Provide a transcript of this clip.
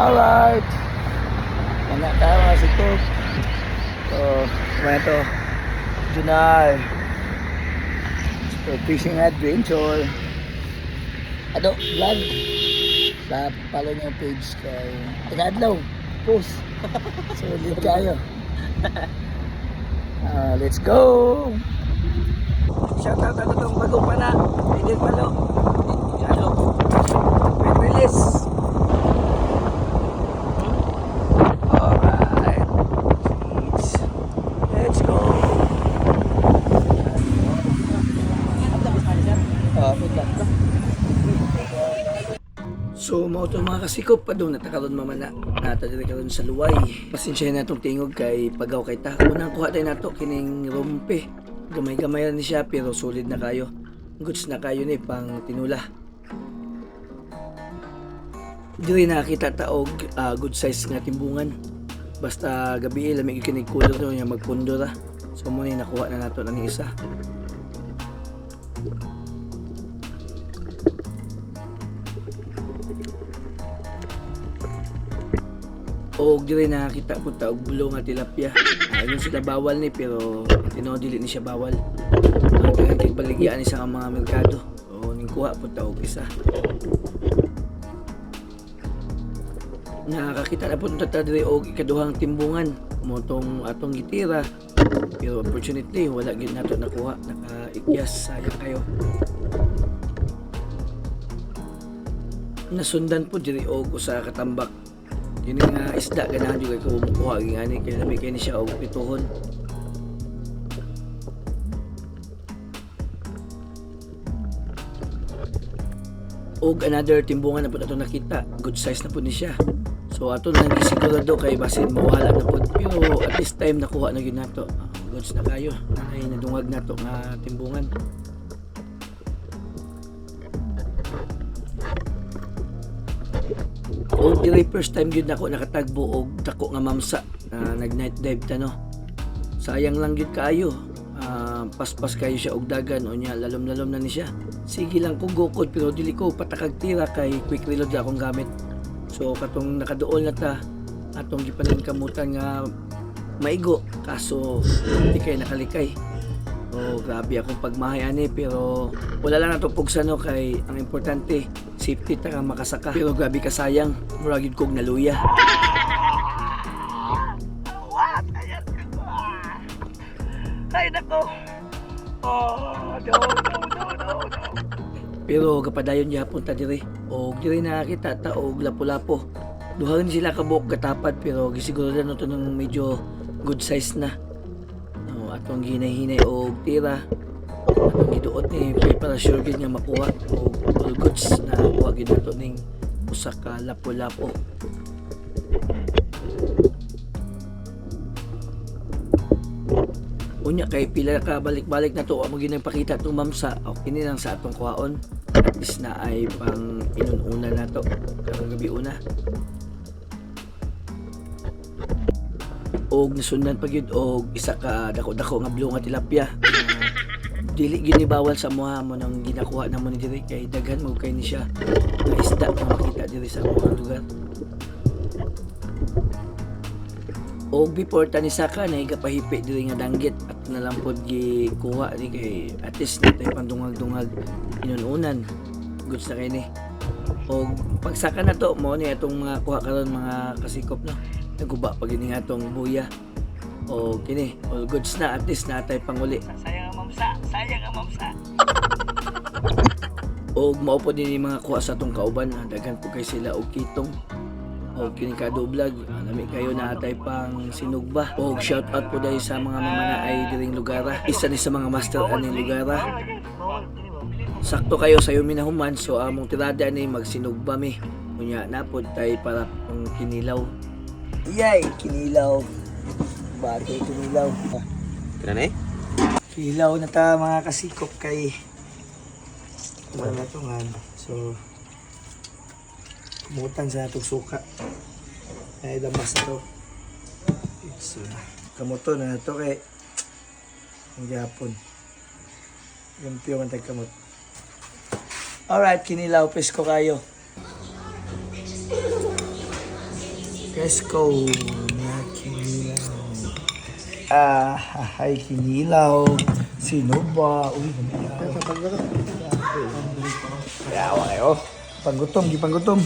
Alright. Mga tawa si Cook. So, ano ito? Junay. So, fishing adventure. Ado, vlog. Sa follow niyo page kay Tagadlaw. Post. So, ulit kayo. Ah, let's go! Shout out ano tong bago pa na. Pwede palo. Ano? Pwede release. Alright. Jeez. Let's go. Ah, punta. So, mo ito mga kasikop pa doon natakaroon mamana nata diri karon sa luway. Pasensya na itong tingog kay pagaw kay ta. Unang kuha tayo nato kining rompe. Gamay-gamay ni siya pero solid na kayo. Goods na kayo ni pang tinula. Diri nakita taog ah, good size nga timbungan. Basta gabi lamig kinig kulor no nga magpundo ra. So mo ni nakuha na nato ng isa. O diri nakita po ta og bulo nga tilapia. Ayun sila bawal ni pero tino dili ni siya bawal. Ang kay baligyan ni sa mga merkado. O ning kuha po ta og isa. Nakakita na po ta diri og ikaduhang timbungan motong atong gitira. Pero unfortunately wala gid nato nakuha nakaikyas sayang kayo. Nasundan po diri og usa ka tambak yun nga isda ganahan juga ko mukuha nga ni kay lami kay ni siya og pituhon og another timbungan na po nato nakita. Good size na po ni siya. So ato nang gisigurado kay basin mawala na po. Pero at this time nakuha na gyud nato Ah, goods na kayo. Ay nadungag nato nga timbungan o diri first time gyud nako nakatagbo og dako nga mamsa na nag night dive ta no? Sayang lang gyud kaayo. Ah, paspas kayo siya og dagan o niya lalom-lalom na ni siya. Sige lang ko gukod pero dili ko patakag tira kay quick reload akong gamit. So katong nakaduol na ta atong gipanin kamutan nga maigo kaso di kay nakalikay Oh, grabe akong pagmahay ani pero wala lang nato pugsano kay ang importante safety ta ka makasaka. Pero grabe ka sayang, muragid kog naluya. What? Ayan ko. Ay nako. Oh, no, no, no, no, no. Pero kapadayon gyapon ta diri. Og diri nakita ta og lapu-lapo. Duha sila kabuk katapad pero gisiguro na to ng medyo good size na. Atong ginay-hinay og tira. Atong giduot ni kay para sure gid nga makuha og all goods na kuha gid nato ning usa ka lapo-lapo. Unya kay pila ka balik-balik na to amo ginang pakita tong mamsa o kini lang sa atong kuhaon. Least na ay pang inununa na to. Karong gabi una. Og nasundan pa gyud og isa ka dako-dako nga blue nga tilapia. Dili gini bawal sa muha mo nang ginakuha na mo ni diri kay daghan mo kay ni siya nga isda nga makita diri sa mga lugar. Og before tani saka na igapahipi diri nga danggit at nalampod gi kuha ni kay at least natay pandungag-dungag inununan. Goods na kay ni. Og pagsaka na to mo ni atong mga kuha karon mga kasikop no naguba pag ini nga tong buya. O kini all goods na at least natay panguli sayang ang mamsa sayang ang mamsa. O maupo din yung mga kuha sa tong kauban. Daghan po kay sila og kitong. O kini ka vlog nami kayo na atay pang sinugba. O shout out po dahil sa mga mamanaay diring lugara. Isa ni sa mga master aning lugara. Sakto kayo sa yumi na human so among tirada ni magsinugba mi. Kunya napod tay para pang kinilaw Yay! Kinilaw. Bagay kinilaw. Kira na eh? Kinilaw na ta mga kasikop kay wala na to nga. So, kumutan sa itong suka. Ay, damas na to. So, kamuto na to kay ang Japon. Yung piyo man kamot. Alright, kinilaw, pesko kayo. Fresco na kinilaw. Ah, hay kinilaw. Sino ba? Uy, Yawa kayo. Panggutom, di panggutom.